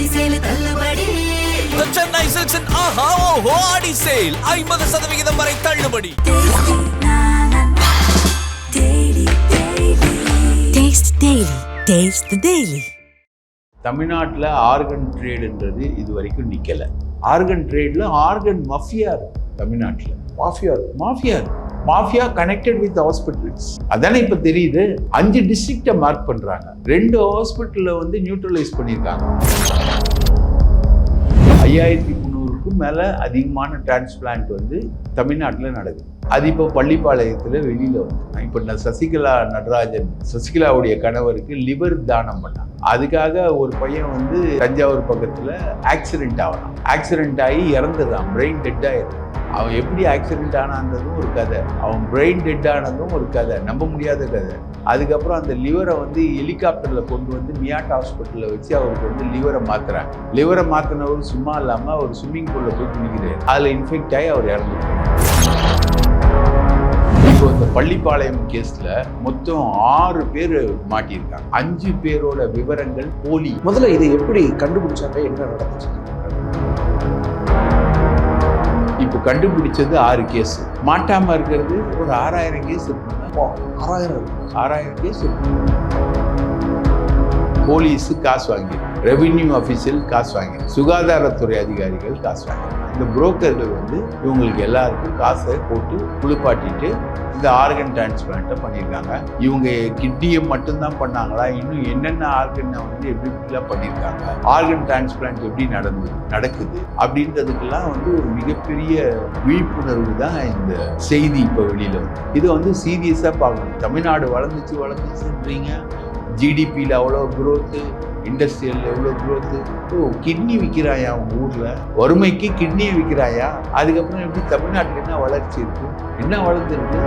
ஆடி சேலு தள்ளுபடி. Silks and Aha Oho Adi Sale ஐம்பது சதவிகிதம் வரை தள்ளுபடி. Taste Daily. Taste the Daily. தமிழ்நாட்டில் ஆர்கன் ட்ரேடுன்றது இது வரைக்கும் நிற்கலை ஆர்கன் ட்ரேடில் ஆர்கன் மஃபியா இருக்கு தமிழ்நாட்டில். Mafia mafia mafia connected with hospitals அதானே இப்போ தெரியுது? அஞ்சு டிஸ்ட்ரிக்டை மார்க் பண்ணுறாங்க ரெண்டு ஹாஸ்பிட்டலில் வந்து நியூட்ரலைஸ் பண்ணியிருக்காங்க. ஐயாயிரத்தி முந்நூறுக்கும் மேலே அதிகமான டிரான்ஸ்பிளான்ட் வந்து தமிழ்நாட்டில் நடக்குது. அது இப்போ பள்ளிப்பாளையத்தில் வெளியில் வந்து. இப்போ நான் சசிகலா நடராஜன் சசிகலாவுடைய கணவருக்கு லிவர் தானம் பண்ணாங்க. அதுக்காக ஒரு பையன் வந்து தஞ்சாவூர் பக்கத்தில் ஆக்சிடென்ட் ஆகலாம். ஆக்சிடென்ட் ஆகி இறந்துதான் பிரெயின் டெட் ஆகிடுறான் அவன் எப்படி ஆக்சிடென்ட் ஆனான்றதும் ஒரு கதை. அவன் பிரெயின் டெட் ஆனதும் ஒரு கதை. நம்ப முடியாத கதை. அதுக்கப்புறம் அந்த லிவரை வந்து ஹெலிகாப்டரில் கொண்டு வந்து மியாட் ஹாஸ்பிட்டலில் வச்சு அவருக்கு வந்து லிவரை மாற்றுறாங்க லிவரை மாற்றினவர் சும்மா இல்லாமல் அவர் ஸ்விம்மிங் பூலில் போய் குளிக்கிறார். அதில் இன்ஃபெக்ட் ஆகி அவர் இறந்து இப்போ இந்த பள்ளிப்பாளையம் கேஸில் மொத்தம் ஆறு பேர் மாட்டியிருக்காங்க. அஞ்சு பேரோட விவரங்கள் போலி. முதல்ல இதை எப்படி கண்டுபிடிச்சாங்க? என்ன நடந்துச்சு? இப்போ கண்டுபிடிச்சது ஆறு கேஸ் மாட்டாம இருக்கிறது ஒரு ஆறாயிரம் கேஸ் ஆறாயிரம் ஆறாயிரம் கேஸ் இருக்கு. போலீஸு காசு வாங்கி ரெவின்யூ ஆஃபீஸில் காசு வாங்கி சுகாதாரத்துறை அதிகாரிகள் காசு வாங்கி இந்த புரோக்கர்கள் வந்து இவங்களுக்கு எல்லாருக்கும் காசை போட்டு குளிப்பாட்டிட்டு இந்த ஆர்கன் டிரான்ஸ்பிளான்ட்டை பண்ணியிருக்காங்க. இவங்க கிட்னியை மட்டும்தான் பண்ணாங்களா? இன்னும் என்னென்ன ஆர்கனை வந்து எப்படி எப்படிலாம் பண்ணியிருக்காங்க? ஆர்கன் டிரான்ஸ்பிளான்ட் எப்படி நடந்தது நடக்குது? அப்படின்றதுக்கெல்லாம் வந்து ஒரு மிகப்பெரிய விழிப்புணர்வு தான் இந்த செய்தி இப்போ வெளியில் வந்து இதை வந்து சீரியஸாக பார்க்கணும். தமிழ்நாடு வளர்ந்துச்சு வளர்ந்துச்சுன்றீங்க. ஜிடிபியில் அவ்வளோ குரோத்து இண்டஸ்ட்ரியல் எவ்வளோ குரோத்து ஓ கிட்னி விற்கிறாயா உங்கள் ஊரில்? வறுமைக்கு கிட்னியை விற்கிறாயா அதுக்கப்புறம் எப்படி தமிழ்நாட்டில் என்ன வளர்ச்சி இருக்கும் என்ன வளர்ந்துருக்கு?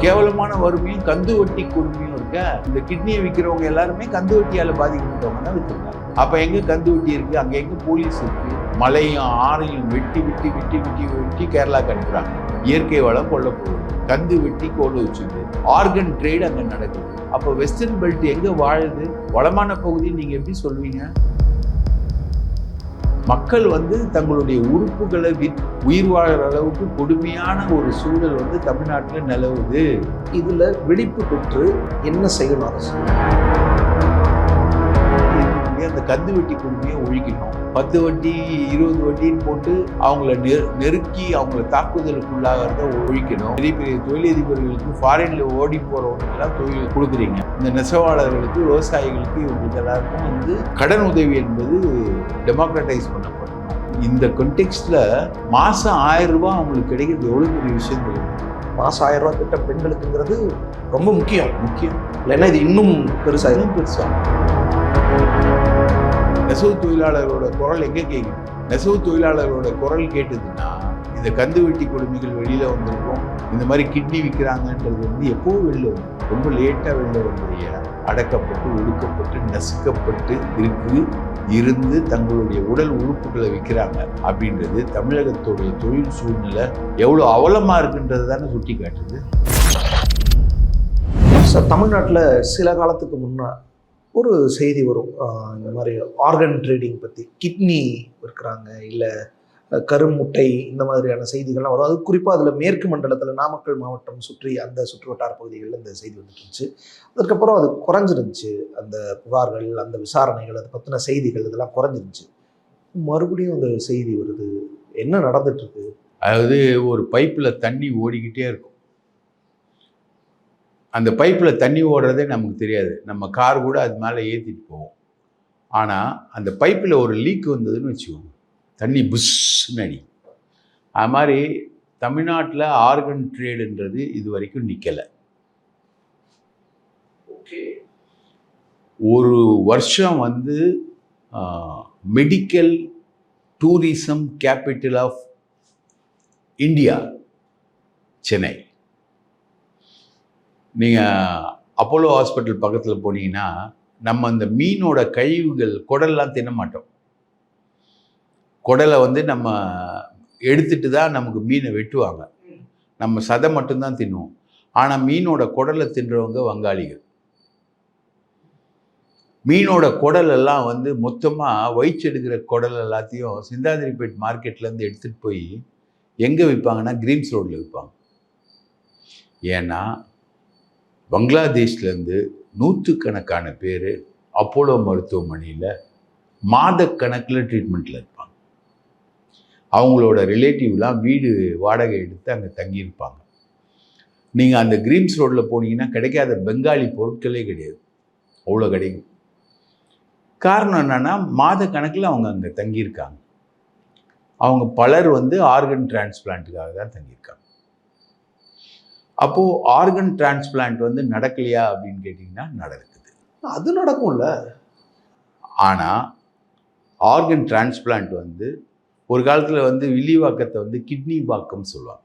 கேவலமான வறுமையும் கந்து வட்டி கொடுமையும் இருக்க? இந்த கிட்னியை விற்கிறவங்க எல்லாருமே கந்து வட்டியால் பாதிக்கப்பட்டவங்க தான் விற்றுருக்காங்க அப்போ எங்கே கந்து வெட்டி இருக்குது அங்கே எங்கே போலீஸ் இருக்குது மலையும் ஆறையும் வெட்டி வெட்டி வெட்டி வெட்டி வெட்டி கேரளா அனுப்புகிறாங்க இயற்கை வளம் கொல்ல போகுது. கந்து வெட்டி கோடு வச்சுது. ஆர்கன் ட்ரேடு அங்கே நடக்குது. அப்போ வெஸ்டர்ன் பெல்ட் எங்கே வாழுது? வளமான பகுதி நீங்கள் எப்படி சொல்வீங்க? மக்கள் வந்து தங்களுடைய உறுப்புகளை வித் உயிர் வாழ்கிற அளவுக்கு கொடுமையான ஒரு சூழல் வந்து தமிழ்நாட்டில் நிலவுது. இதில் விழிப்பு பெற்று என்ன செய்யணும் அரசு இருக்கக்கூடிய அந்த கந்து வட்டி கொடுமையை ஒழிக்கணும். பத்து வட்டி இருபது வட்டின்னு போட்டு அவங்கள நெரு நெருக்கி அவங்கள தாக்குதலுக்குள்ளாகிறத ஒழிக்கணும். பெரிய பெரிய தொழிலதிபர்களுக்கு ஃபாரின்ல ஓடி போறவங்களுக்கெல்லாம் தொழில் கொடுக்குறீங்க. இந்த நெசவாளர்களுக்கு விவசாயிகளுக்கு இவங்களுக்கு எல்லாருக்கும் வந்து கடன் உதவி என்பது டெமோக்ரட்டைஸ் பண்ணப்படணும். இந்த கொன்டெக்ஸ்ட்ல மாசம் ஆயிரம் ரூபாய் அவங்களுக்கு கிடைக்கிறது எவ்வளவு பெரிய விஷயம் தெரியும்? மாசம் ஆயிரம் ரூபாய் திட்டம் பெண்களுக்குங்கிறது ரொம்ப முக்கியம். முக்கியம். இல்லைன்னா இது இன்னும் பெருசாயிரும் இன்னும் பெருசா. நெசவு தொழிலாளர்களோட குரல் எங்கே கேட்கும் நெசவு தொழிலாளர்களோட குரல் கேட்டதுன்னா இந்த கந்து வெட்டி கொடுமைகள் வெளியில வந்திருக்கும். இந்த மாதிரி கிட்னி விற்கிறாங்கன்றது வந்து எப்போவும் வெளில வரும். ரொம்ப லேட்டாக வெளில வந்ததைய அடக்கப்பட்டு ஒடுக்கப்பட்டு நசுக்கப்பட்டு இருக்கு. இருந்து தங்களுடைய உடல் உறுப்புகளை விற்கிறாங்க அப்படின்றது தமிழகத்துடைய தொழில் சூழ்நிலை எவ்வளோ அவலமாக இருக்குன்றது தானே சுட்டி காட்டுது சார் தமிழ்நாட்டில் சில காலத்துக்கு முன்னால் ஒரு செய்தி வரும். இந்த மாதிரி ஆர்கன் ட்ரேடிங் பற்றி கிட்னி இருக்கிறாங்க இல்லை கருமுட்டை இந்த மாதிரியான செய்திகள்லாம் வரும். அது குறிப்பாக அதில் மேற்கு மண்டலத்தில் நாமக்கல் மாவட்டம் சுற்றி அந்த சுற்று வட்டார பகுதிகளில் இந்த செய்தி வந்துட்டு இருந்துச்சு. அதுக்கப்புறம் அது குறைஞ்சிருந்துச்சு. அந்த புகார்கள் அந்த விசாரணைகள் அதை பற்றின செய்திகள் இதெல்லாம் குறைஞ்சிருந்துச்சு. மறுபடியும் அந்த செய்தி வருது. என்ன நடந்துட்டுருக்கு அதாவது ஒரு பைப்பில் தண்ணி ஓடிக்கிட்டே இருக்கும். அந்த பைப்பில் தண்ணி ஓடுறதே நமக்கு தெரியாது. நம்ம கார் கூட அது மேலே ஏற்றிட்டு போவோம். ஆனால் அந்த பைப்பில் ஒரு லீக் வந்ததுன்னு வச்சுக்கோங்க. தண்ணி புஷ்ன்னு அடி. அது மாதிரி தமிழ்நாட்டில் ஆர்கன் ட்ரேடுன்றது இது வரைக்கும் நிற்கலை ஒரு வருஷம் வந்து medical tourism capital of India Chennai. நீங்கள் அப்போலோ ஹாஸ்பிட்டல் பக்கத்தில் போனீங்கன்னா நம்ம அந்த மீனோட கழிவுகள் குடல்லாம் தின்ன மாட்டோம். குடலை வந்து நம்ம எடுத்துட்டு தான் நமக்கு மீனை வெட்டுவாங்க. நம்ம சதை மட்டும்தான் தின்னுவோம். ஆனால் மீனோட குடலை தின்றவங்க வங்காளிகள். மீனோட குடல் எல்லாம் வந்து மொத்தமாக வயிற்றெடுக்கிற குடல் எல்லாத்தையும் சிந்தாதிரிப்பேட் மார்க்கெட்லேருந்து எடுத்துகிட்டு போய் எங்கே விற்பாங்கன்னா கிரீம்ஸ் ரோட்டில் விற்பாங்க ஏன்னா பங்களாதேஷ்லேருந்து நூற்றுக்கணக்கான பேர் அப்போலோ மருத்துவமனையில் மாதக்கணக்கில் ட்ரீட்மெண்ட்டில் இருப்பாங்க. அவங்களோட ரிலேட்டிவ்லாம் வீடு வாடகை எடுத்து அங்கே தங்கியிருப்பாங்க. நீங்கள் அந்த கிரீம்ஸ் ரோட்டில் போனீங்கன்னா கிடைக்காத பெங்காலி பொருட்களே கிடையாது. அவ்வளோ கிடைக்கும் காரணம் என்னென்னா மாதக்கணக்கில் அவங்க அங்கே தங்கியிருக்காங்க. அவங்க பலர் வந்து ஆர்கன் டிரான்ஸ்பிளான்ட்டுக்காக தான் தங்கியிருக்காங்க. அப்போது ஆர்கன் டிரான்ஸ்பிளான்ட் வந்து நடக்கலையா அப்படின்னு கேட்டிங்கன்னா நடக்குது. அது நடக்கும்ல. ஆனால் ஆர்கன் டிரான்ஸ்பிளான்ட் வந்து ஒரு காலத்தில் வந்து வில்லிவாக்கத்தை வந்து கிட்னி வாக்கம் சொல்லுவாங்க.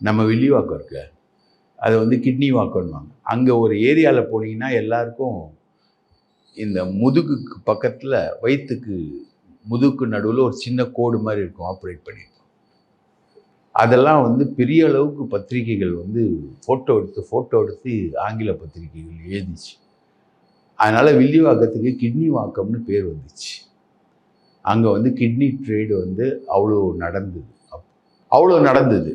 நம்ம வில்லிவாக்கம் இருக்கு. அதை வந்து கிட்னி வாக்கம்னுவாங்க அங்கே ஒரு ஏரியாவில் போனீங்கன்னா எல்லாருக்கும் இந்த முதுகுக்கு பக்கத்தில் வயிற்றுக்கு முதுகுக்கு நடுவில் ஒரு சின்ன கோடு மாதிரி இருக்கும் ஆப்ரேட் பண்ணியிருக்கோம் அதெல்லாம் வந்து பெரிய அளவுக்கு பத்திரிகைகள் வந்து ஃபோட்டோ எடுத்து ஃபோட்டோ எடுத்து ஆங்கில பத்திரிகைகள் எழுதிச்சு. அதனால் வில்லிவாக்கத்துக்கு கிட்னி வாக்கம்னு பேர் வந்துச்சு. அங்கே வந்து கிட்னி ட்ரேடு வந்து அவ்வளோ நடந்தது. அப் அவ்வளோ நடந்தது.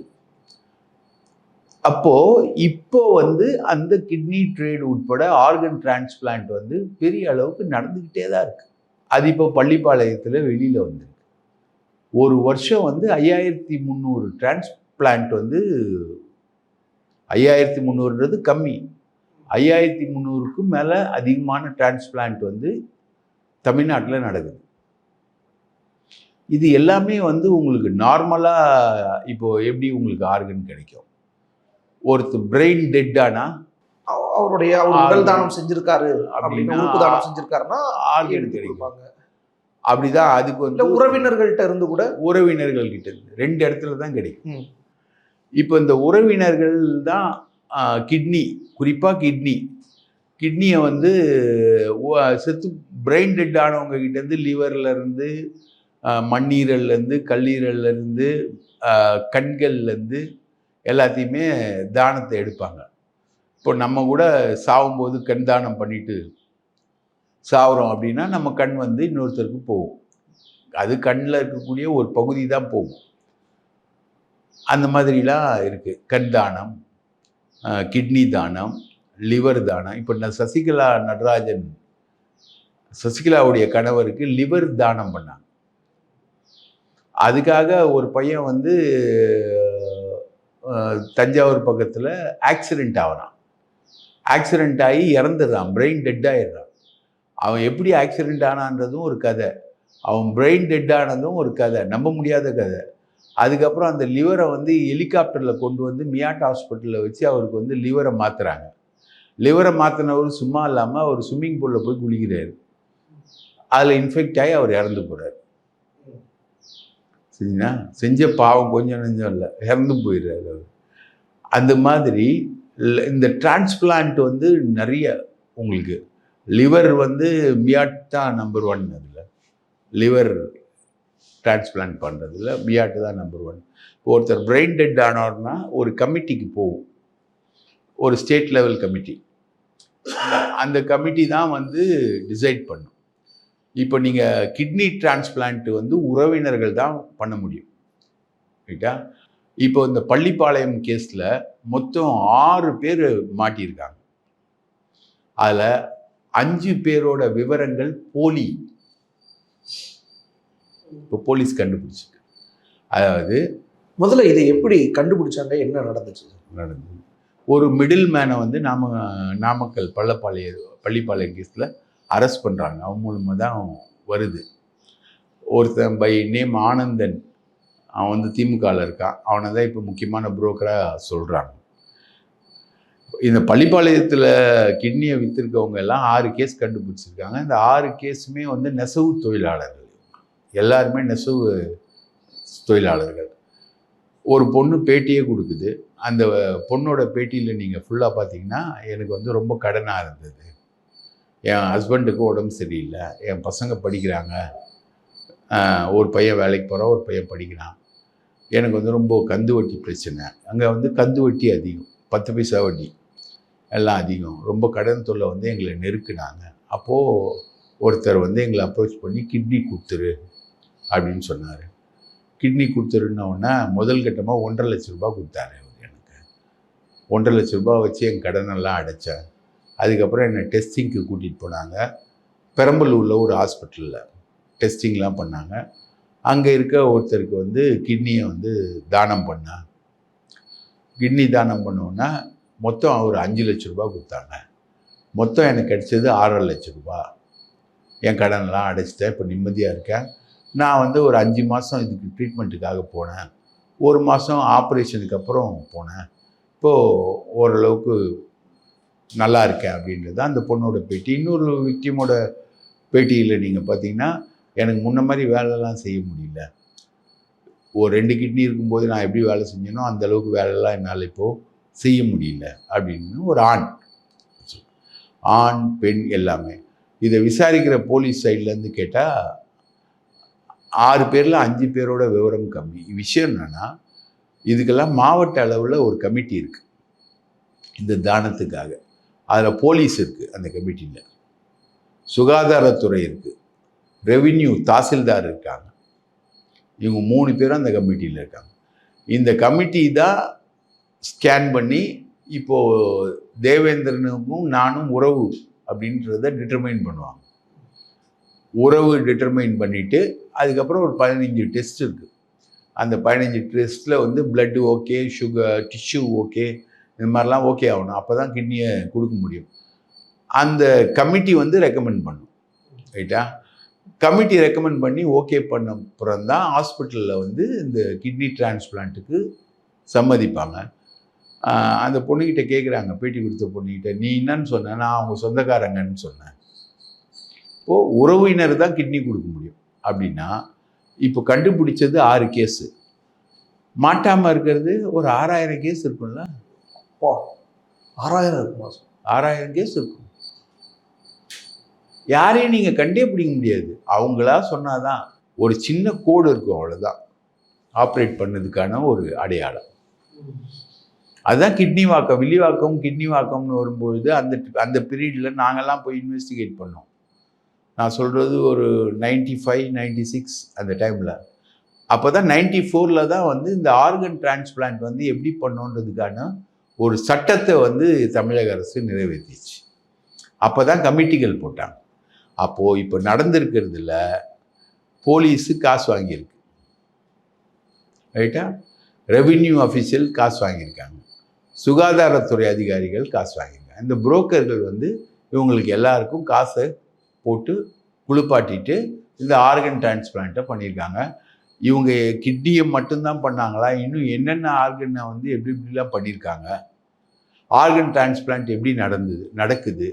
அப்போது இப்போ வந்து அந்த கிட்னி ட்ரேடு உட்பட ஆர்கன் டிரான்ஸ்பிளான்ட் வந்து பெரிய அளவுக்கு நடந்துக்கிட்டே தான் இருக்குது அது இப்போ பள்ளிப்பாளையத்தில் வெளியில் வந்திருக்கு. ஒரு வருஷம் வந்து ஐயாயிரத்தி முந்நூறு டிரான்ஸ்பிளான்ட் வந்து ஐயாயிரத்தி முந்நூறுன்றது கம்மி. ஐயாயிரத்தி முந்நூறுக்கும் மேலே அதிகமான டிரான்ஸ்பிளான்ட் வந்து தமிழ்நாட்டில் நடக்குது. இது எல்லாமே வந்து உங்களுக்கு நார்மலாக இப்போ எப்படி உங்களுக்கு ஆர்கன் கிடைக்கும்? ஒருத்தர் பிரெயின் டெட் ஆனால் அவ- அவருடைய அவர் உடல் தானம் செஞ்சிருக்காரு அப்படின்னு உறுப்பு தானம் செஞ்சிருக்காருன்னா ஆர்கன் கொடுப்பாங்க. அப்படிதான் அதுக்கு வந்து உறவினர்கள்ட்ட இருந்து கூட? உறவினர்கள் கிட்ட இருந்து. ரெண்டு இடத்துல தான் கிடைக்கும். இப்போ இந்த உறவினர்கள் தான் கிட்னி குறிப்பாக கிட்னி கிட்னியை வந்து செத்து பிரெயின் டெட் ஆனவங்க கிட்டேருந்து லிவர்ல இருந்து ஆஹ், மண்ணீரல்ல இருந்து கல்லீரல்ல இருந்து ஆஹ், கண்கள்ல இருந்து எல்லாத்தையுமே தானத்தை எடுப்பாங்க. இப்போ நம்ம கூட சாகும்போது கண் தானம் பண்ணிட்டு சாகுறோம் அப்படின்னா நம்ம கண் வந்து இன்னொருத்தருக்கு போகும். அது கண்ணில் இருக்கக்கூடிய ஒரு பகுதி தான் போகும். அந்த மாதிரிலாம் இருக்குது கண் தானம் கிட்னி தானம் லிவர் தானம். இப்போ நான் சசிகலா நடராஜன் சசிகலாவுடைய கணவருக்கு லிவர் தானம் பண்ணாங்க. அதுக்காக ஒரு பையன் வந்து தஞ்சாவூர் பக்கத்தில் ஆக்சிடெண்ட் ஆகிறான். ஆக்சிடெண்ட் ஆகி இறந்துடுறான். பிரெயின் டெட் ஆகிடுறான் அவன் எப்படி ஆக்சிடெண்ட் ஆனான்றதும் ஒரு கதை. அவன் பிரெயின் டெட் ஆனதும் ஒரு கதை. நம்ப முடியாத கதை. அதுக்கப்புறம் அந்த லிவரை வந்து ஹெலிகாப்டரில் கொண்டு வந்து மியாட் ஹாஸ்பிட்டலில் வச்சு அவருக்கு வந்து லிவரை மாற்றுறாங்க லிவரை மாற்றினவர் சும்மா இல்லாமல் அவர் ஸ்விம்மிங் பூலில் போய் குளிக்கிறார். அதில் இன்ஃபெக்ட் ஆகி அவர் இறந்து போகிறார் சரிங்களா? செஞ்ச பாவம் கொஞ்சம் நெஞ்சம் இல்லை. இறந்து போயிடுறாரு அவர். அந்த மாதிரி இந்த டிரான்ஸ்பிளான்ட் வந்து நிறைய உங்களுக்கு லிவர் வந்து மியாட் தான் நம்பர் ஒன் அதில். லிவர் டிரான்ஸ்பிளான்ட் பண்ணுறதுல மியாட்டு தான் நம்பர் ஒன் ஒருத்தர் பிரெயின் டெட் ஆனார்னா ஒரு கமிட்டிக்கு போகும் ஒரு ஸ்டேட் லெவல் கமிட்டி அந்த கமிட்டி தான் வந்து டிசைட் பண்ணும். இப்போ நீங்கள் கிட்னி டிரான்ஸ்பிளான்ட் வந்து உறவினர்கள் தான் பண்ண முடியும். ரைட்டா இப்போ இந்த பள்ளிப்பாளையம் கேஸில் மொத்தம் ஆறு பேர் மாட்டியிருக்காங்க. அதில் அஞ்சு பேரோட விவரங்கள் போலி. இப்போ போலீஸ் கண்டுபிடிச்சிருக்கு. அதாவது முதல்ல இதை எப்படி கண்டுபிடிச்சாங்க? என்ன நடந்துச்சு? நடந்தது. ஒரு மிடில் மேனை வந்து நாம நாமக்கல் பள்ளப்பாளைய பள்ளிப்பாளையம் கேஸில் அரெஸ்ட் பண்ணுறாங்க அவன் மூலமாக தான் வருது. ஒருத்தன் பை நேம் ஆனந்தன். அவன் வந்து திமுகவில் இருக்கான். அவனை தான் இப்போ முக்கியமான புரோக்கராக சொல்கிறாங்க இந்த பள்ளிப்பாளையத்தில் கிட்னியை விற்றுருக்கவங்க எல்லாம் ஆறு கேஸ் கண்டுபிடிச்சிருக்காங்க. இந்த ஆறு கேஸுமே வந்து நெசவு தொழிலாளர்கள். எல்லாருமே நெசவு தொழிலாளர்கள். ஒரு பொண்ணு பேட்டியே கொடுக்குது. அந்த பொண்ணோட பேட்டியில் நீங்கள் ஃபுல்லாக பார்த்தீங்கன்னா எனக்கு வந்து ரொம்ப கடனாக இருந்தது. என் ஹஸ்பண்டுக்கு உடம்பு சரியில்லை. என் பசங்க படிக்கிறாங்க. ஒரு பையன் வேலைக்கு போகிறான் ஒரு பையன் படிக்கிறான். எனக்கு வந்து ரொம்ப கந்து வட்டி பிரச்சனை. அங்கே வந்து கந்து வட்டி அதிகம். பத்து பைசா வட்டி. எல்லாம் அதிகம். ரொம்ப கடன் தொல்லை வந்து எங்களை நெருக்குனாங்க. அப்போது ஒருத்தர் வந்து எங்களை அப்ரோச் பண்ணி கிட்னி கொடுத்துரு அப்படின்னு சொன்னார். கிட்னி கொடுத்துருன்னொடனே முதல் கட்டமாக ஒன்றரை லட்ச ரூபா கொடுத்தாரு அவர் எனக்கு. ஒன்றரை லட்ச ரூபாய் வச்சு என் கடனெல்லாம் அடைச்சேன். அதுக்கப்புறம் என்னை டெஸ்டிங்க்கு கூட்டிகிட்டு போனாங்க. பெரம்பலூரில் ஒரு ஹாஸ்பிட்டலில் டெஸ்டிங்லாம் பண்ணாங்க. அங்கே இருக்க ஒருத்தருக்கு வந்து கிட்னியை வந்து தானம் பண்ணேன் கிட்னி தானம் பண்ணோன்னா மொத்தம் ஒரு அஞ்சு லட்ச ரூபா கொடுத்தாங்க. மொத்தம் எனக்கு கிடைச்சது ஆறரை லட்ச ரூபா. என் கடன்லாம் அடைச்சிட்டேன். இப்போ நிம்மதியாக இருக்கேன். நான் வந்து ஒரு அஞ்சு மாதம் இதுக்கு ட்ரீட்மெண்ட்டுக்காக போனேன். ஒரு மாதம் ஆப்ரேஷனுக்கு அப்புறம் போனேன். இப்போது ஓரளவுக்கு நல்லா இருக்கேன் அப்படின்றது அந்த பொண்ணோட பேட்டி. இன்னொரு விக்டிமோட பேட்டியில் நீங்கள் பார்த்தீங்கன்னா எனக்கு முன்ன மாதிரி வேலைலாம் செய்ய முடியல. ஒரு ரெண்டு கிட்னி இருக்கும்போது நான் எப்படி வேலை செஞ்சேனோ அந்த அளவுக்கு வேலைலாம் என்னால் இப்போது செய்ய முடியல அப்படின்னு ஒரு ஆண். ஆண் பெண் எல்லாமே. இதை விசாரிக்கிற போலீஸ் சைட்லேருந்து கேட்டால் ஆறு பேரில் அஞ்சு பேரோட விவரம் கம்மி. விஷயம் என்னென்னா இதுக்கெல்லாம் மாவட்ட அளவில் ஒரு கமிட்டி இருக்குது இந்த தானத்துக்காக. அதில் போலீஸ் இருக்குது அந்த கமிட்டியில் சுகாதாரத்துறை இருக்குது ரெவின்யூ தாசில்தார் இருக்காங்க. இவங்க மூணு பேரும் அந்த கமிட்டியில் இருக்காங்க. இந்த கமிட்டி தான் ஸ்கேன் பண்ணி இப்போது தேவேந்திரனுக்கும் நானும் உறவு அப்படின்றத டிட்டர்மைன் பண்ணுவாங்க. உறவு டிட்டர்மைன் பண்ணிவிட்டு அதுக்கப்புறம் ஒரு பதினஞ்சு டெஸ்ட் இருக்குது அந்த பதினஞ்சு டெஸ்ட்டில் வந்து blood okay sugar tissue okay இந்த மாதிரிலாம் ஓகே ஆகணும். அப்போ தான் கிட்னியை கொடுக்க முடியும். அந்த கமிட்டி வந்து ரெக்கமெண்ட் பண்ணும். ரைட்டா கமிட்டி ரெக்கமெண்ட் பண்ணி ஓகே பண்ண அப்புறம் தான் ஹாஸ்பிட்டலில் வந்து இந்த கிட்னி டிரான்ஸ்பிளான்ட்டுக்கு சம்மதிப்பாங்க. அந்த பொண்ணுக்கிட்ட கேட்குறாங்க பேட்டி கொடுத்த பொண்ணுக்கிட்ட நீ என்னன்னு சொன்ன? நான் அவங்க சொந்தக்காரங்கன்னு சொன்னேன். இப்போது உறவினர் தான் கிட்னி கொடுக்க முடியும். அப்படின்னா இப்போ கண்டுபிடிச்சது ஆறு கேஸு மாட்டாமல் இருக்கிறது ஒரு ஆறாயிரம் கேஸ் இருக்கும்ல? அப்பா ஆறாயிரம் இருக்குமா? ஆறாயிரம் கேஸ் இருக்கும். யாரையும் நீங்கள் கண்டே பிடிக்க முடியாது. அவங்களா சொன்னாதான் ஒரு சின்ன கோடு இருக்கும் அவ்வளோதான் ஆப்ரேட் பண்ணதுக்கான ஒரு அடையாளம். அதுதான் கிட்னி வாக்கம் வில்லிவாக்கம் கிட்னி வாக்கம்னு வரும்பொழுது அந்த அந்த பீரியடில் நாங்கள்லாம் போய் இன்வெஸ்டிகேட் பண்ணோம். நான் சொல்கிறது ஒரு நைன்டி ஃபைவ் நைன்டி சிக்ஸ் அந்த டைமில் அப்போ தான் நைன்டி ஃபோரில் தான் வந்து இந்த ஆர்கன் டிரான்ஸ்பிளான்ட் வந்து எப்படி பண்ணோன்றதுக்கான ஒரு சட்டத்தை வந்து தமிழக அரசு நிறைவேற்றிச்சு. அப்போ தான் கமிட்டிகள் போட்டாங்க. அப்போது இப்போ நடந்திருக்கிறதுல போலீஸு காசு வாங்கியிருக்கு. ரைட்டா ரெவின்யூ அஃபீஷியல் காசு வாங்கியிருக்காங்க. சுகாதாரத்துறை அதிகாரிகள் காசு வாங்கியிருக்காங்க. இந்த புரோக்கர்கள் வந்து இவங்களுக்கு எல்லாருக்கும் காசை போட்டு குளிப்பாட்டிட்டு இந்த ஆர்கன் டிரான்ஸ்பிளான்ட்டை பண்ணியிருக்காங்க. இவங்க கிட்னியை மட்டும்தான் பண்ணாங்களா? இன்னும் என்னென்ன ஆர்கனை வந்து எப்படி எப்படிலாம் பண்ணியிருக்காங்க? ஆர்கன் டிரான்ஸ்பிளான்ட் எப்படி நடந்தது நடக்குது?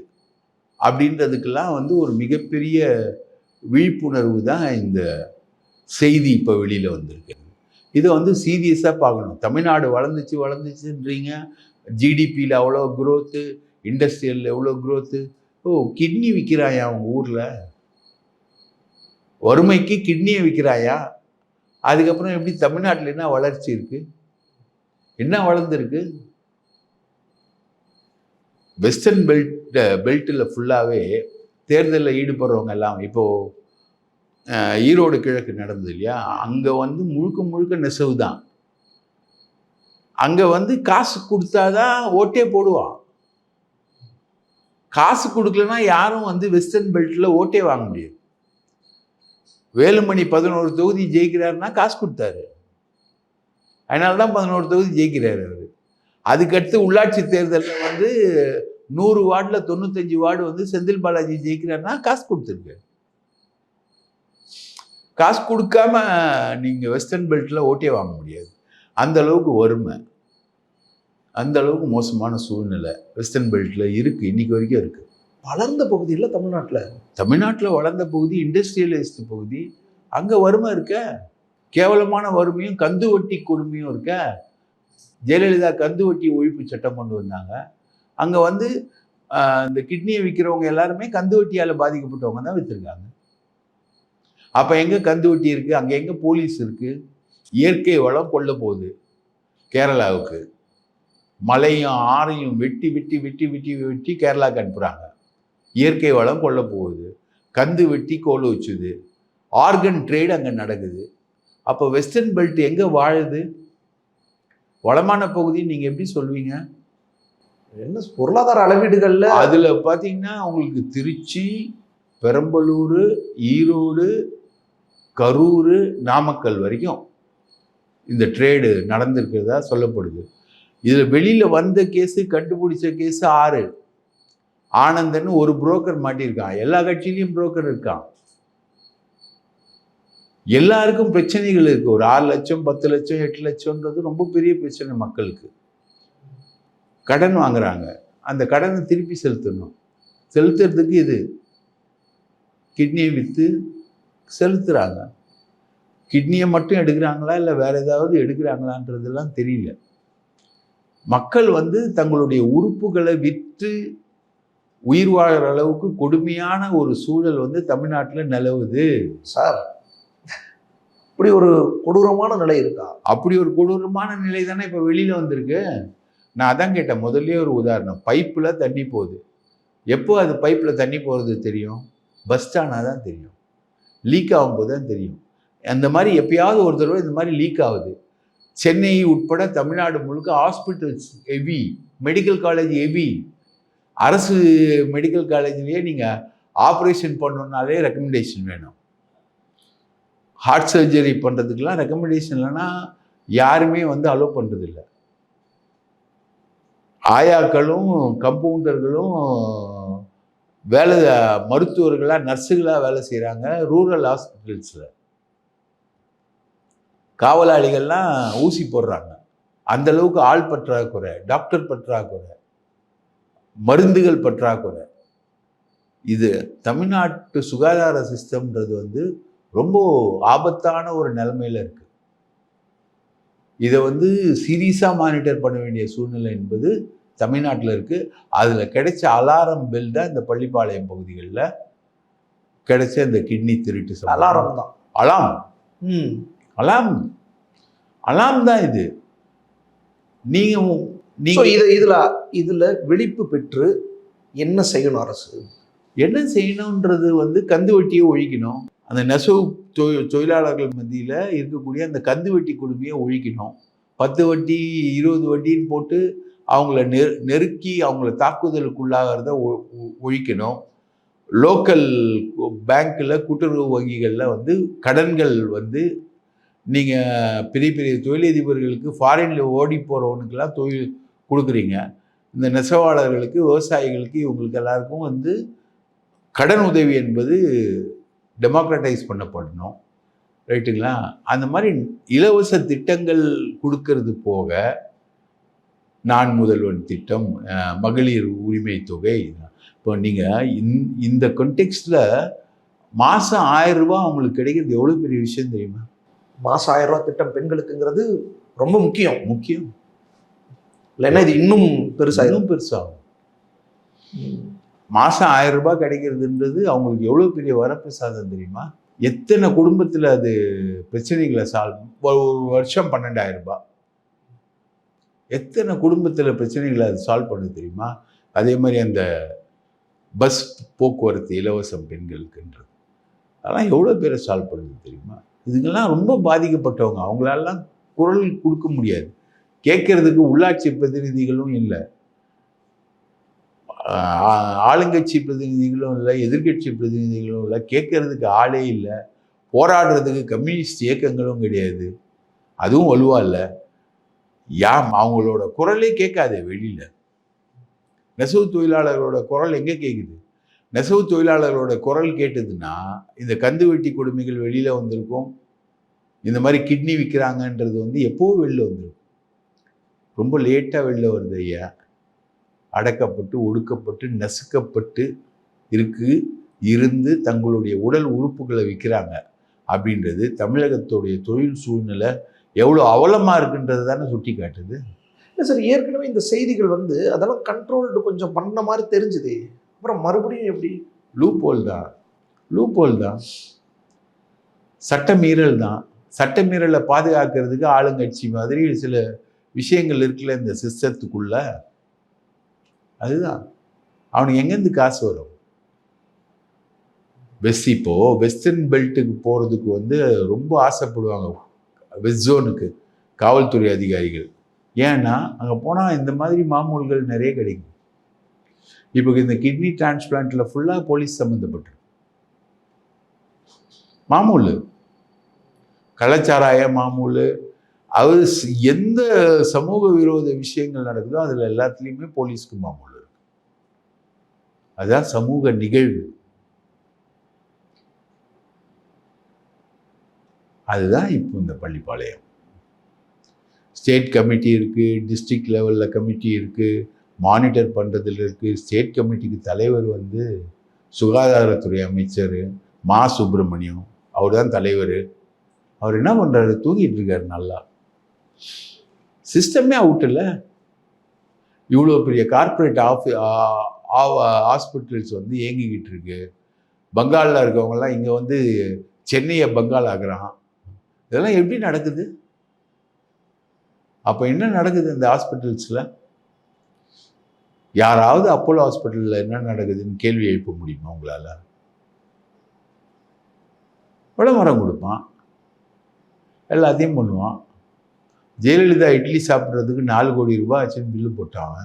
அப்படின்றதுக்கெல்லாம் வந்து ஒரு மிகப்பெரிய விழிப்புணர்வு தான் இந்த செய்தி இப்போ வெளியில் வந்திருக்கு. இதை வந்து சீரியஸாக பார்க்கணும். தமிழ்நாடு வளர்ந்துச்சு வளர்ந்துச்சுன்றீங்க. ஜிடிபியில் அவ்வளோ க்ரோத்து இண்டஸ்ட்ரியலில் எவ்வளோ க்ரோத்து ஓ கிட்னி விற்கிறாயா அவங்க ஊரில்? வறுமைக்கு கிட்னியை விற்கிறாயா அதுக்கப்புறம் எப்படி தமிழ்நாட்டில் என்ன வளர்ச்சி இருக்குது என்ன வளர்ந்துருக்கு? வெஸ்டர்ன் பெல்ட் பெல்ட்டில் ஃபுல்லாகவே தேர்தலில் ஈடுபடுறவங்க எல்லாம் இப்போது ஈரோடு கிழக்கு நடந்தது இல்லையா? அங்கே வந்து முழுக்க முழுக்க நெசவு தான். அங்கே வந்து காசு கொடுத்தாதான் ஓட்டே போடுவான். காசு கொடுக்கலன்னா யாரும் வந்து வெஸ்டர்ன் பெல்ட்டில் ஓட்டே வாங்க முடியாது. வேலுமணி பதினோரு தொகுதி ஜெயிக்கிறாருன்னா காசு கொடுத்தாரு. அதனால தான் பதினோரு தொகுதி ஜெயிக்கிறாரு அவர். அதுக்கடுத்து உள்ளாட்சி தேர்தலில் வந்து நூறு வார்டில் தொண்ணூத்தஞ்சு வார்டு வந்து செந்தில் பாலாஜி ஜெயிக்கிறாருன்னா காசு கொடுத்துருக்கு காசு கொடுக்காம நீங்கள் வெஸ்டர்ன் பெல்ட்டில் ஓட்டே வாங்க முடியாது. அந்த அளவுக்கு வறுமை. அந்த அளவுக்கு மோசமான சூழ்நிலை வெஸ்டர்ன் பெல்ட்டில் இருக்குது இன்னைக்கு வரைக்கும் இருக்குது வளர்ந்த பகுதியில் தமிழ்நாட்டில்? தமிழ்நாட்டில் வளர்ந்த பகுதி இண்டஸ்ட்ரியலைஸ்டு பகுதி. அங்கே வறுமை இருக்க. கேவலமான வறுமையும் கந்து வட்டி கொடுமையும் இருக்க. ஜெயலலிதா கந்து வட்டி ஒழிப்பு சட்டம் கொண்டு வந்தாங்க. அங்கே வந்து இந்த கிட்னியை விற்கிறவங்க எல்லாருமே கந்து வட்டியால் பாதிக்கப்பட்டவங்க தான் விற்றுருக்காங்க அப்போ எங்கே கந்து வட்டி இருக்குது அங்கே எங்கே போலீஸ் இருக்குது இயற்கை வளம் கொள்ள போகுது கேரளாவுக்கு. மலையும் ஆறையும் வெட்டி வெட்டி வெட்டி வெட்டி வெட்டி கேரளாக்கு அனுப்புகிறாங்க இயற்கை வளம் கொல்ல போகுது. கந்து வெட்டி கோல் வச்சுது. ஆர்கன் ட்ரேட் அங்கே நடக்குது. அப்போ வெஸ்டர்ன் பெல்ட் எங்கே வாழுது? வளமான பகுதின்னு நீங்கள் எப்படி சொல்வீங்க என்ன பொருளாதார அளவீடுகள்ல? அதில் பார்த்தீங்கன்னா உங்களுக்கு திருச்சி பெரம்பலூர் ஈரோடு கரூர் நாமக்கல் வரைக்கும் இந்த ட்ரேடு நடந்திருக்கிறதா சொல்லப்படுது. இதில் வெளியில் வந்த கேஸு கண்டுபிடிச்ச கேஸு ஆறு. ஆனந்தன் ஒரு புரோக்கர் மாட்டியிருக்கான். எல்லா கட்சியிலையும் புரோக்கர் இருக்கான். எல்லாருக்கும் பிரச்சனைகள் இருக்குது ஒரு ஆறு லட்சம் பத்து லட்சம் எட்டு லட்சம்ன்றது ரொம்ப பெரிய பிரச்சனை மக்களுக்கு. கடன் வாங்குறாங்க. அந்த கடனை திருப்பி செலுத்தணும். செலுத்துறதுக்கு இது. கிட்னியை விற்று செலுத்துகிறாங்க கிட்னியை மட்டும் எடுக்கிறாங்களா? இல்லை வேறு ஏதாவது எடுக்கிறாங்களான்றதெல்லாம் தெரியல. மக்கள் வந்து தங்களுடைய உறுப்புகளை விற்று உயிர் வாழ்கிற அளவுக்கு கொடுமையான ஒரு சூழல் வந்து தமிழ்நாட்டில் நிலவுது. சார் இப்படி ஒரு கொடூரமான நிலை இருக்கா? அப்படி ஒரு கொடூரமான நிலை தானே இப்போ வெளியில் வந்திருக்கு. நான் அதான் கேட்டேன் முதல்ல ஒரு உதாரணம். பைப்பில் தண்ணி போகுது. எப்போ அது பைப்பில் தண்ணி போகிறது தெரியும்? பஸ் ஸ்டாண்டாக தான் தெரியும். லீக் ஆகும்போது தான் தெரியும். அந்த மாதிரி எப்பயாவது ஒரு தடவை இந்த மாதிரி லீக் ஆகுது. சென்னை உட்பட தமிழ்நாடு முழுக்க hospitals heavy medical college heavy அரசு மெடிக்கல் காலேஜ்லேயே நீங்கள் ஆப்ரேஷன் பண்ணணுன்னாலே ரெக்கமெண்டேஷன் வேணும். ஹார்ட் சர்ஜரி பண்ணுறதுக்கெலாம் ரெக்கமெண்டேஷன் இல்லைன்னா யாருமே வந்து அலோவ் பண்ணுறதில்ல ஆயாக்களும் கம்பவுண்டர்களும் வேலை மருத்துவர்களாக நர்ஸுகளாக வேலை செய்கிறாங்க ரூரல் ஹாஸ்பிட்டல்ஸில். காவலாளிகள்லாம் ஊசி போடுறாங்க. அந்த அளவுக்கு ஆள் பற்றாக்குறை டாக்டர் பற்றாக்குறை மருந்துகள் பற்றாக்குறை. இது தமிழ்நாட்டு சுகாதார சிஸ்டம்ன்றது வந்து ரொம்ப ஆபத்தான ஒரு நிலைமையில் இருக்குது இதை வந்து சீரியஸாக மானிட்டர் பண்ண வேண்டிய சூழ்நிலை என்பது தமிழ்நாட்டில் இருக்கு. அதில் கிடைச்ச அலாரம் பெல் தான் இந்த பள்ளிப்பாளையம் பகுதிகளில் கிடைச்ச இந்த கிட்னி திருட்டு. அலாரம் தான். அலாம். ம். அலாம். அலாம் தான் இது. நீங்க ஸோ நீங்க இது இதுல இதுல விழிப்பு பெற்று என்ன செய்யணும் அரசு? என்ன செய்யணுன்றது வந்து கந்து வெட்டியை ஒழிக்கணும். அந்த நெசவு தொழில் தொழிலாளர்கள் மத்தியில் இருக்கக்கூடிய அந்த கந்து வெட்டி கொடுமையை ஒழிக்கணும். பத்து வட்டி இருபது வட்டின்னு போட்டு அவங்கள நெரு நெருக்கி அவங்கள தாக்குதலுக்குள்ளாகிறத ஒ- ஒ- ஒழிக்கணும். லோக்கல் பேங்க்கில் கூட்டுறவு வங்கிகளில் வந்து கடன்கள் வந்து நீங்கள் பெரிய பெரிய தொழிலதிபர்களுக்கு ஃபாரினில் ஓடி போகிறவனுக்கெல்லாம் தொழில் கொடுக்குறீங்க. இந்த நெசவாளர்களுக்கு விவசாயிகளுக்கு இவங்களுக்கு எல்லாருக்கும் வந்து கடன் உதவி என்பது டெமோக்ரட்டைஸ் பண்ணப்படணும். ரைட்டுங்களா அந்த மாதிரி இலவச திட்டங்கள் கொடுக்கறது போக நான் முதல்வன் திட்டம் மகளிர் உரிமை தொகை. இப்போ நீங்கள் இந்த கொன்டெக்ஸ்டில் மாதம் ஆயிரம் ரூபாய் அவங்களுக்கு கிடைக்கிறது எவ்வளோ பெரிய விஷயம் தெரியுமா? மாசம் ஆயிரம் ரூபாய் திட்டம் பெண்களுக்குங்கிறது ரொம்ப முக்கியம். முக்கியம். இல்லைன்னா இது இன்னும் பெருசாயிரும் இன்னும் பெருசாகும். மாதம் ஆயிரம் ரூபாய் கிடைக்கிறதுன்றது அவங்களுக்கு எவ்வளோ பெரிய வரப்பிரசாதம் தெரியுமா? எத்தனை குடும்பத்தில் அது பிரச்சனைகளை சால்வ் ஒரு வருஷம் பன்னெண்டாயிரம் ரூபாய் எத்தனை குடும்பத்தில் பிரச்சனைகளை அது சால்வ் பண்ண தெரியுமா? அதே மாதிரி அந்த பஸ் போக்குவரத்து இலவசம் பெண்களுக்குன்றது. அதெல்லாம் எவ்வளோ பேரை சால்வ் பண்ணுது தெரியுமா? இதுங்கெல்லாம் ரொம்ப பாதிக்கப்பட்டவங்க. அவங்களாலாம் குரல் கொடுக்க முடியாது. கேட்கறதுக்கு உள்ளாட்சி பிரதிநிதிகளும் இல்லை. ஆ- ஆளுங்கட்சி பிரதிநிதிகளும் இல்லை எதிர்க்கட்சி பிரதிநிதிகளும் இல்லை. கேட்கறதுக்கு ஆளே இல்லை. போராடுறதுக்கு கம்யூனிஸ்ட் இயக்கங்களும் கிடையாது. அதுவும் வலுவாக இல்லை. யாம் அவங்களோட குரலே கேட்காதே வெளியில். நெசவு தொழிலாளர்களோட குரல் எங்கே கேட்குது நெசவு தொழிலாளர்களோட குரல் கேட்டதுன்னா இந்த கந்து வெட்டி கொடுமைகள் வெளியில் வந்திருக்கும். இந்த மாதிரி கிட்னி விற்கிறாங்கன்றது வந்து எப்போவும் வெளில வந்துடும் ரொம்ப லேட்டாக வெளில வருது ஐயா. அடக்கப்பட்டு ஒடுக்கப்பட்டு நசுக்கப்பட்டு இருக்கு இருந்து தங்களுடைய உடல் உறுப்புகளை விற்கிறாங்க அப்படின்றது தமிழகத்துடைய தொழில் சூழ்நிலை எவ்வளோ அவலமாக இருக்குன்றது தானே சுட்டி காட்டுது இல்லை சார் ஏற்கனவே இந்த செய்திகள் வந்து அதெல்லாம் கண்ட்ரோல்டு கொஞ்சம் பண்ண மாதிரி தெரிஞ்சுது. அப்புறம் மறுபடியும் எப்படி? லூப்போல் தான். லூப்போல் தான். சட்டமீறல் தான். சட்டமீறலை பாதுகாக்கிறதுக்கு ஆளுங்கட்சி மாதிரி சில விஷயங்கள் இருக்குல்ல இந்த சிஸ்டத்துக்குள்ள. அதுதான். அவனுக்கு எங்கேருந்து காசு வரும்? வெஸ்ட் இப்போ வெஸ்டர்ன் பெல்ட்டுக்கு போகிறதுக்கு வந்து ரொம்ப ஆசைப்படுவாங்க. வெஸ்ட் ஜோனுக்கு காவல்துறை அதிகாரிகள். ஏன்னா அங்கே போனால் இந்த மாதிரி மாமூல்கள் நிறைய கிடைக்கும். இப்போ இந்த கிட்னி டிரான்ஸ்பிளான்ட்டில் ஃபுல்லாக போலீஸ் சம்மந்தப்பட்டு மாமூல். கலாச்சாராய மாமூல். அது எந்த சமூக விரோத விஷயங்கள் நடக்குதோ அதில் எல்லாத்துலேயுமே போலீஸ்க்கு மாமூல் இருக்குது அதுதான் சமூக நிகழ்வு. அதுதான் இப்போ இந்த பள்ளிப்பாளையம். ஸ்டேட் கமிட்டி இருக்குது டிஸ்ட்ரிக்ட் லெவலில் கமிட்டி இருக்குது மானிட்டர் பண்ணுறதுல இருக்குது ஸ்டேட் கமிட்டிக்கு தலைவர் வந்து சுகாதாரத்துறை அமைச்சர் மா சுப்பிரமணியம். அவர் தான் தலைவர். அவர் என்ன பண்ணுறாரு தூங்கிட்டு இருக்காரு நல்லா. சிஸ்டமே அவுட் இல்லை. இவ்வளோ பெரிய கார்ப்பரேட் ஆஃபி ஹாஸ்பிட்டல்ஸ் வந்து இயங்கிக்கிட்டு இருக்கு. பங்காலில் இருக்கவங்கலாம் இங்கே வந்து சென்னையை பங்கால் ஆகிறான் இதெல்லாம் எப்படி நடக்குது? அப்போ என்ன நடக்குது இந்த ஹாஸ்பிட்டல்ஸில்? யாராவது அப்போலோ ஹாஸ்பிட்டலில் என்ன நடக்குதுன்னு கேள்வி எழுப்ப முடியுமா உங்களால்? விளம்பரம் கொடுப்பான். எல்லாத்தையும் பண்ணுவான். ஜெயலலிதா இட்லி சாப்பிட்றதுக்கு நாலு கோடி ரூபாய் ஆச்சுன்னு பில்லு போட்டாங்க.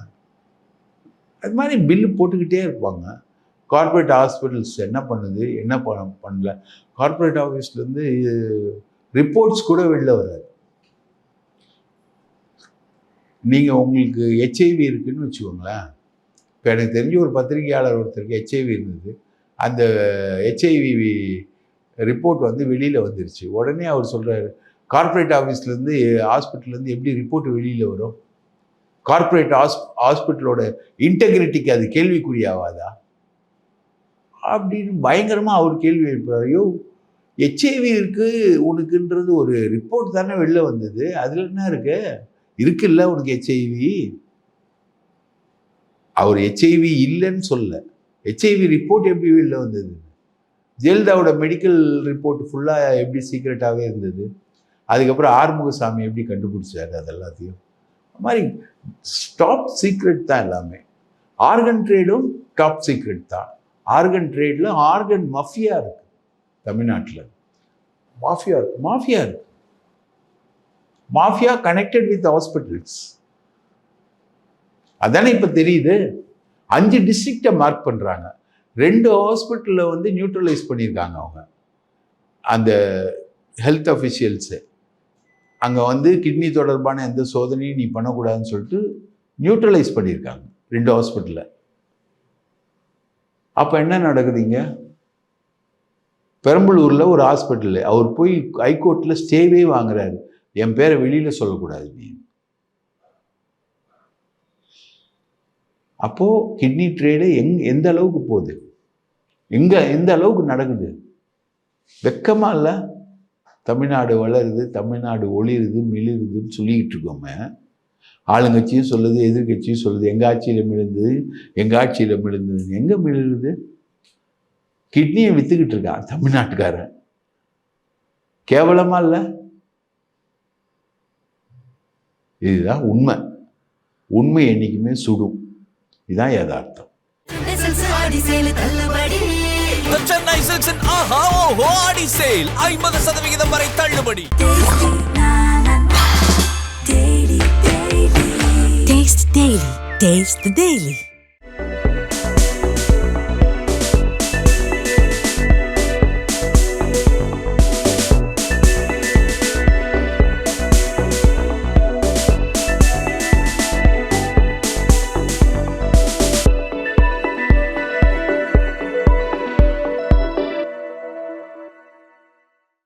அது மாதிரி பில்லு போட்டுக்கிட்டே இருப்பாங்க. கார்ப்பரேட் ஹாஸ்பிட்டல்ஸ் என்ன பண்ணுது? என்ன பண்ண பண்ணல? கார்ப்பரேட் ஆஃபீஸ்லேருந்து ரிப்போர்ட்ஸ் கூட வெளில வராது. நீங்கள் உங்களுக்கு ஹெச்ஐவி இருக்குன்னு வச்சுக்கோங்களேன். இப்போ எனக்கு தெரிஞ்ச ஒரு பத்திரிகையாளர் ஒருத்தருக்கு ஹெச்ஐவி இருந்தது. அந்த ஹெச்ஐவி ரிப்போர்ட் வந்து வெளியில் வந்துருச்சு. உடனே அவர் சொல்கிறார் கார்ப்பரேட் ஆஃபீஸ்லேருந்து ஹாஸ்பிட்டல்லேருந்து எப்படி ரிப்போர்ட் வெளியில் வரும்? கார்ப்பரேட் ஹாஸ் ஹாஸ்பிட்டலோட இன்டெகிரிட்டிக்கு அது கேள்விக்குறியாவாதா? அப்படின்னு பயங்கரமாக அவர் கேள்வி எழுப்புறாரு. ஐயோ ஹெச்ஐவி இருக்கு உனக்குன்றது ஒரு ரிப்போர்ட் தானே வெளில வந்தது. அதில் என்ன இருக்கு? இருக்குல்ல உனக்கு ஹெச்ஐவி அவர் ஹெச்ஐவி இல்லைன்னு சொல்ல ஹெச்ஐவி ரிப்போர்ட் எப்படி வெளில வந்தது? ஜெயலலிதாவோட மெடிக்கல் ரிப்போர்ட் ஃபுல்லாக எப்படி சீக்ரெட்டாகவே இருந்தது? அதுக்கப்புறம் ஆறுமுகசாமி எப்படி கண்டுபிடிச்சாரு அது எல்லாத்தையும் அது மாதிரி டாப் சீக்ரெட் தான் எல்லாமே. ஆர்கன் ட்ரேடும் டாப் சீக்ரெட் தான். ஆர்கன் ட்ரேடில் ஆர்கன் மஃபியா இருக்குது தமிழ்நாட்டில். மாஃபியா இருக்கு. மாஃபியா இருக்கு. மாஃபியா கனெக்டட் வித் ஹாஸ்பிட்டல்ஸ் அதானே இப்போ தெரியுது? அஞ்சு டிஸ்ட்ரிக்டை மார்க் பண்ணுறாங்க ரெண்டு ஹாஸ்பிட்டலில் வந்து நியூட்ரலைஸ் பண்ணியிருக்காங்க அவங்க. அந்த ஹெல்த் அஃபிஷியல்ஸு அங்கே வந்து கிட்னி தொடர்பான எந்த சோதனையும் நீ பண்ணக்கூடாதுன்னு சொல்லிட்டு நியூட்ரலைஸ் பண்ணியிருக்காங்க. ரெண்டு ஹாஸ்பிட்டலில் அப்போ என்ன நடக்குதுங்க பெரம்பலூரில் ஒரு ஹாஸ்பிட்டலு. அவர் போய் ஹைகோர்ட்டில் ஸ்டேவே வாங்குறாரு. என் பேரை வெளியில் சொல்லக்கூடாது நீ. அப்போது கிட்னி ட்ரேடு எங் எந்த அளவுக்கு போகுது? எங்கே எந்த அளவுக்கு நடக்குது? வெக்கமாக இல்லை? தமிழ்நாடு வளருது தமிழ்நாடு ஒளிருது மிளிருதுன்னு சொல்லிக்கிட்டு இருக்கோமே. ஆளுங்கட்சியும் சொல்லுது எதிர்கட்சியும் சொல்லுது. எங்கள் ஆட்சியில் மிழுந்தது எங்கள் ஆட்சியில் மிழுந்ததுன்னு எங்கே மிளிருது? கிட்னியை வித்துக்கிட்டு இருக்கான் தமிழ்நாட்டுக்காரன். கேவலமா இல்லை? இதுதான் உண்மை. உண்மை என்னைக்குமே சுடும். இதுதான் யதார்த்தம். சேலு Aha Oho Adi Sale. ஐம்பது சதவிகிதம் வரை தள்ளுபடி. Taste Daily. Taste the Daily.